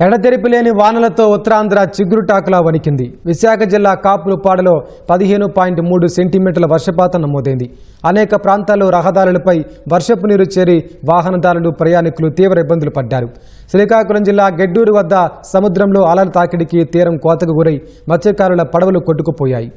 ఎడతెరిపి లేని వానలతో ఉత్తరాంధ్ర చిగురుటాకులా వణికింది. విశాఖ జిల్లా కాపులుపాడులో పదిహేను పాయింట్ మూడు సెంటీమీటర్ల వర్షపాతం నమోదైంది. అనేక ప్రాంతాల్లో రహదారులపై వర్షపు నీరు చేరి వాహనదారులు ప్రయాణికులు తీవ్ర ఇబ్బందులు పడ్డారు. శ్రీకాకుళం జిల్లా గెడ్డూరు వద్ద సముద్రంలో అలల తాకిడికి తీరం కోతకు గురై మత్స్యకారుల పడవలు కొట్టుకుపోయాయి.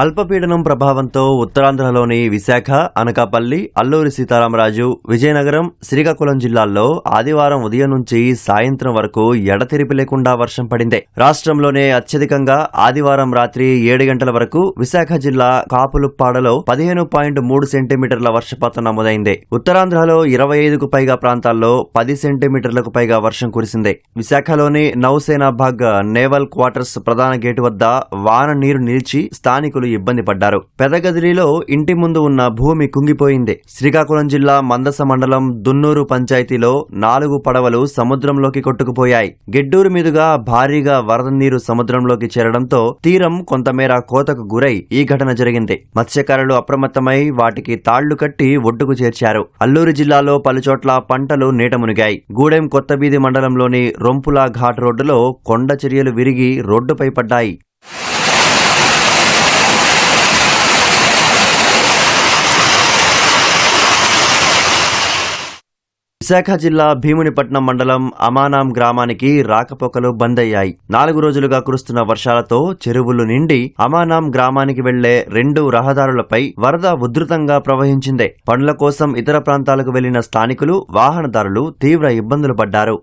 అల్పపీడనం ప్రభావంతో ఉత్తరాంధ్రలోని విశాఖ అనకాపల్లి అల్లూరి సీతారామరాజు విజయనగరం శ్రీకాకుళం జిల్లాల్లో ఆదివారం ఉదయం నుంచి సాయంత్రం వరకు ఎడతెరిపి లేకుండా వర్షం పడింది. రాష్ట్రంలోనే అత్యధికంగా ఆదివారం రాత్రి ఏడు గంటల వరకు విశాఖ జిల్లా కాపులుప్పాడలో పదిహేను పాయింట్ మూడు సెంటీమీటర్ల వర్షపాతం నమోదైంది. ఉత్తరాంధ్రలో ఇరవై ఐదుకు పైగా ప్రాంతాల్లో పది సెంటీమీటర్లకు పైగా వర్షం కురిసింది. విశాఖలోని నౌసేనా భాగ్ నేవల్ క్వార్టర్స్ ప్రధాన గేటు వద్ద వాన నీరు నిలిచి స్థానికులు ఇబ్బంది పడ్డారు. పెదగదిరిలో ఇంటి ముందు ఉన్న భూమి కుంగిపోయింది. శ్రీకాకుళం జిల్లా మందస మండలం దున్నూరు పంచాయతీలో నాలుగు పడవలు సముద్రంలోకి కొట్టుకుపోయాయి. గెడ్డూరు మీదుగా భారీగా వరద నీరు సముద్రంలోకి చేరడంతో తీరం కొంతమేర కోతకు గురై ఈ ఘటన జరిగింది. మత్స్యకారులు అప్రమత్తమై వాటికి తాళ్ళు కట్టి ఒడ్డుకు చేర్చారు. అల్లూరు జిల్లాలో పలుచోట్ల పంటలు నీట మునిగాయి. గూడెం కొత్తబీది మండలంలోని రొంపుల ఘాట్ రోడ్డులో కొండ చర్యలు విరిగి రోడ్డుపై పడ్డాయి. విశాఖ జిల్లా భీమునిపట్నం మండలం అమానాం గ్రామానికి రాకపోకలు బంద్ అయ్యాయి నాలుగు రోజులుగా కురుస్తున్న వర్షాలతో చెరువులు నిండి అమానాం గ్రామానికి వెళ్ళే రెండు రహదారులపై వరద ఉధృతంగా ప్రవహించింది. పనుల కోసం ఇతర ప్రాంతాలకు వెళ్ళిన స్థానికులు వాహనదారులు తీవ్ర ఇబ్బందులు పడ్డారు.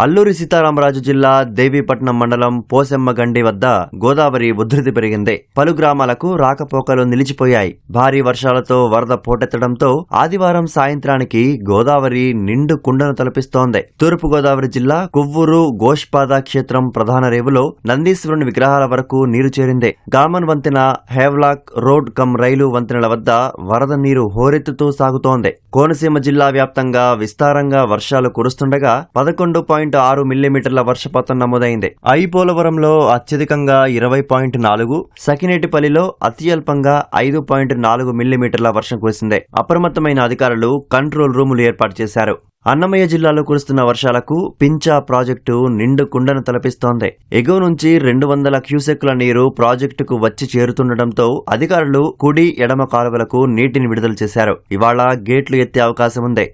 అల్లూరి సీతారామరాజు జిల్లా దేవీపట్నం మండలం పోసెమ్మగండి వద్ద గోదావరి ఉధృతి పెరిగింది. పలు గ్రామాలకు రాకపోకలు నిలిచిపోయాయి. భారీ వర్షాలతో వరద పోటెత్తడంతో ఆదివారం సాయంత్రానికి గోదావరి నిండు కుండను తలపిస్తోంది. తూర్పు గోదావరి జిల్లా కొవ్వూరు గోష్పాద క్షేత్రం ప్రధాన రేవులో నందీశ్వరుని విగ్రహాల వరకు నీరు చేరింది. గామన్ వంతెన హేవ్లాక్ రోడ్ కమ్ రైలు వంతెనల వద్ద వరద నీరు హోరెత్తుతూ సాగుతోంది. కోనసీమ జిల్లా వ్యాప్తంగా విస్తారంగా వర్షాలు కురుస్తుండగా పదకొండు పాయింట్ ఆరు మిల్లీమీటర్ల వర్షపాతం నమోదైంది. ఐపోలవరంలో అత్యధికంగా ఇరవై పాయింట్ నాలుగు సకినేటిపల్లిలో అత్యల్పంగా ఐదు పాయింట్ నాలుగు మిల్లీమీటర్ల వర్షం కురిసింది. అప్రమత్తమైన అధికారులు కంట్రోల్ రూములు ఏర్పాటు చేశారు. అన్నమయ్య జిల్లాలో కురుస్తున్న వర్షాలకు పించా ప్రాజెక్టు నిండు కుండను తలపిస్తోంది. ఎగువ నుంచి రెండు వందల క్యూసెక్ల నీరు ప్రాజెక్టుకు వచ్చి చేరుతుండటంతో అధికారులు కుడి ఎడమ కాలువలకు నీటిని విడుదల చేశారు. ఇవాళ గేట్లు ఎత్తే అవకాశం ఉంది.